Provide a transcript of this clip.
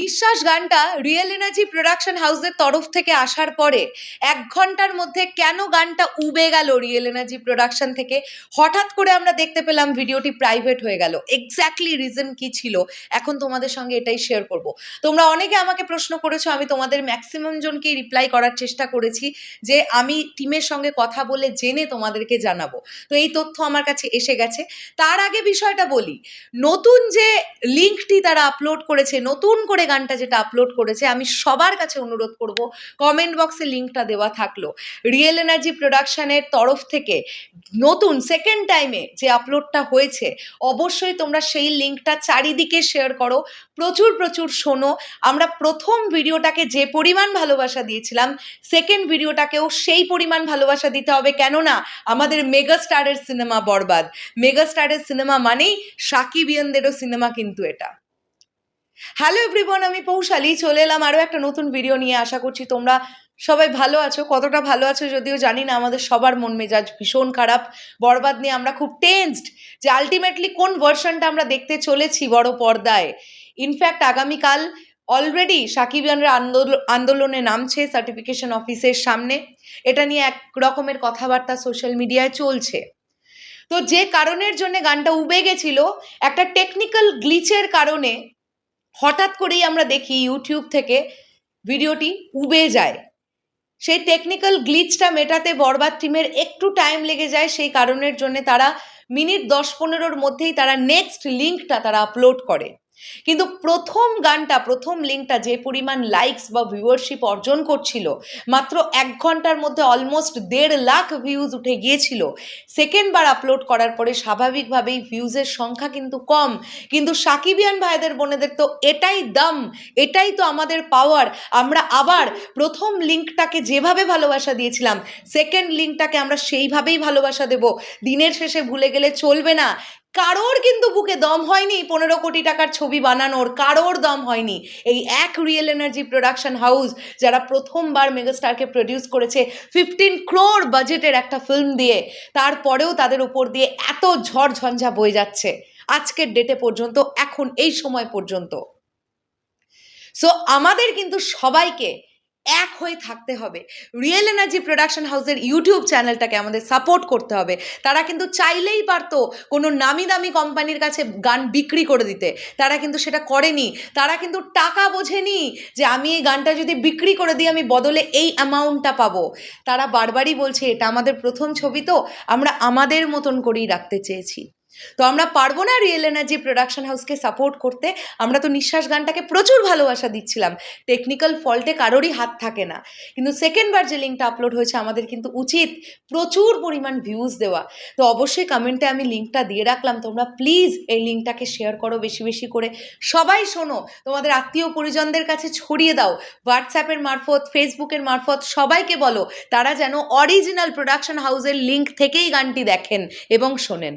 বিশ্বাস গানটা real energy production হাউসের তরফ থেকে আসার পরে এক ঘণ্টার মধ্যে কেন গানটা উবে গেল রিয়েল এনার্জি প্রোডাকশন থেকে? হঠাৎ করে আমরা দেখতে পেলাম ভিডিওটি প্রাইভেট হয়ে গেল। এক্স্যাক্টলি রিজন কি ছিল? এখন তোমাদের সঙ্গে এটাই শেয়ার করব। তোমরা অনেকে আমাকে প্রশ্ন করেছ, আমি তোমাদের ম্যাক্সিমাম জনকেই রিপ্লাই করার চেষ্টা করেছি যে আমি টিমের সঙ্গে কথা বলে জেনে তোমাদেরকে জানাব। তো এই তথ্য আমার কাছে এসে গেছে। তার আগে বিষয়টা বলি। নতুন যে লিঙ্কটি তারা আপলোড করেছে, নতুন করে গানটা যেটা আপলোড করেছে, আমি সবার কাছে অনুরোধ করব কমেন্ট বক্সে লিঙ্কটা দেওয়া থাকল। রিয়েল এনার্জি প্রোডাকশনের তরফ থেকে নতুন সেকেন্ড টাইমে যে আপলোডটা হয়েছে, অবশ্যই তোমরা সেই লিঙ্কটা চারিদিকে শেয়ার করো, প্রচুর প্রচুর শোনো। আমরা প্রথম ভিডিওটাকে যে পরিমাণ ভালোবাসা দিয়েছিলাম সেকেন্ড ভিডিওটাকেও সেই পরিমাণ ভালোবাসা দিতে হবে। কেননা, আমাদের মেগা স্টারের সিনেমা বরবাদ। মেগা স্টারের সিনেমা মানেই সাকিবিয়ানদেরও সিনেমা কিন্তু এটা। হ্যালো এভরিওয়ান আমি পৌশালি, চলে এলাম আরও একটা নতুন ভিডিও নিয়ে। আশা করছি তোমরা সবাই ভালো আছো, কতটা ভালো আছো যদিও জানি না, আমাদের সবার মন মেজাজ ভীষণ খারাপ। বরবাদ নিয়ে আমরা খুব টেন্সড যে আলটিমেটলি কোন ভার্সনটা আমরা দেখতে চলেছি বড় পর্দায়। ইনফ্যাক্ট আগামীকাল অলরেডি সাকিবিয়ানরা আন্দোলনে নামছে সার্টিফিকেশন অফিসের সামনে। এটা নিয়ে এক রকমের কথাবার্তা সোশ্যাল মিডিয়ায় চলছে। তো যে কারণের জন্য গানটা উবে গেছিল, একটা টেকনিক্যাল গ্লিচের কারণে হঠাৎ করেই আমরা দেখি ইউটিউব থেকে ভিডিওটি উবে যায়। সেই টেকনিক্যাল গ্লিচটা মেটাতে বরবাদ টিমের একটু টাইম লেগে যায়, সেই কারণের জন্যে তারা মিনিট দশ পনেরোর মধ্যেই তারা নেক্সট লিঙ্কটা তারা আপলোড করে। কিন্তু প্রথম গানটা, প্রথম লিঙ্কটা যে পরিমাণ লাইকস বা ভিউয়ারশিপ অর্জন করছিল, মাত্র এক ঘণ্টার মধ্যে অলমোস্ট দেড় লাখ ভিউজ উঠে গিয়েছিল। সেকেন্ড বার আপলোড করার পরে স্বাভাবিকভাবেই ভিউজের সংখ্যা কিন্তু কম। কিন্তু সাকিবিয়ান ভাইদের বোনেদের তো এটাই দাম, এটাই তো আমাদের পাওয়ার আমরা আবার প্রথম লিঙ্কটাকে যেভাবে ভালোবাসা দিয়েছিলাম সেকেন্ড লিঙ্কটাকে আমরা সেইভাবেই ভালোবাসা দেব। দিনের শেষে ভুলে গেলে চলবে না। কারোর কিন্তু বুকে দম হয়নি পনেরো কোটি টাকার ছবি বানানোর, কারোর দম হয়নি। এই এক রিয়েল এনার্জি প্রোডাকশন হাউস যারা প্রথমবার মেগাস্টারকে প্রডিউস করেছে ফিফটিন ক্রোর বাজেটের একটা ফিল্ম দিয়ে, তারপরেও তাদের উপর দিয়ে এত ঝড় ঝঞ্ঝা বয়ে যাচ্ছে। আজকের ডেটে পর্যন্ত, এখন এই সময় পর্যন্ত। সো আমাদের কিন্তু সবাইকে এক হয়ে থাকতে হবে। রিয়েল এনার্জি প্রোডাকশন হাউসের ইউটিউব চ্যানেলটাকে আমাদের সাপোর্ট করতে হবে। তারা কিন্তু চাইলেই পারতো কোনো নামি দামি কোম্পানির কাছে গান বিক্রি করে দিতে। তারা কিন্তু সেটা করেনি। তারা কিন্তু টাকা বোঝেনি যে আমি এই গানটা যদি বিক্রি করে দিই, আমি বদলে এই অ্যামাউন্টটা পাবো। তারা বারবারই বলছে, এটা আমাদের প্রথম ছবি তো, আমরা আমাদের মতন করেই রাখতে চেয়েছি। তো আমরা পারব না রিয়েল এনার্জি প্রোডাকশন হাউসকে সাপোর্ট করতে। আমরা তো নিঃশ্বাস গানটাকে প্রচুর ভালোবাসা দিচ্ছিলাম। টেকনিক্যাল ফল্টে কারোরই হাত থাকে না। কিন্তু সেকেন্ডবার যে লিঙ্কটা আপলোড হয়েছে, আমাদের কিন্তু উচিত প্রচুর পরিমাণ ভিউজ দেওয়া। তো অবশ্যই কমেন্টে আমি লিঙ্কটা দিয়ে রাখলাম। তোমরা প্লিজ এই লিঙ্কটাকে শেয়ার করো বেশি বেশি করে। সবাই শোনো, তোমাদের আত্মীয় পরিজনদের কাছে ছড়িয়ে দাও। হোয়াটসঅ্যাপের মারফত ফেসবুকের মারফত সবাইকে বলো, তারা যেন অরিজিনাল প্রোডাকশন হাউসের লিঙ্ক থেকেই গানটি দেখেন এবং শোনেন।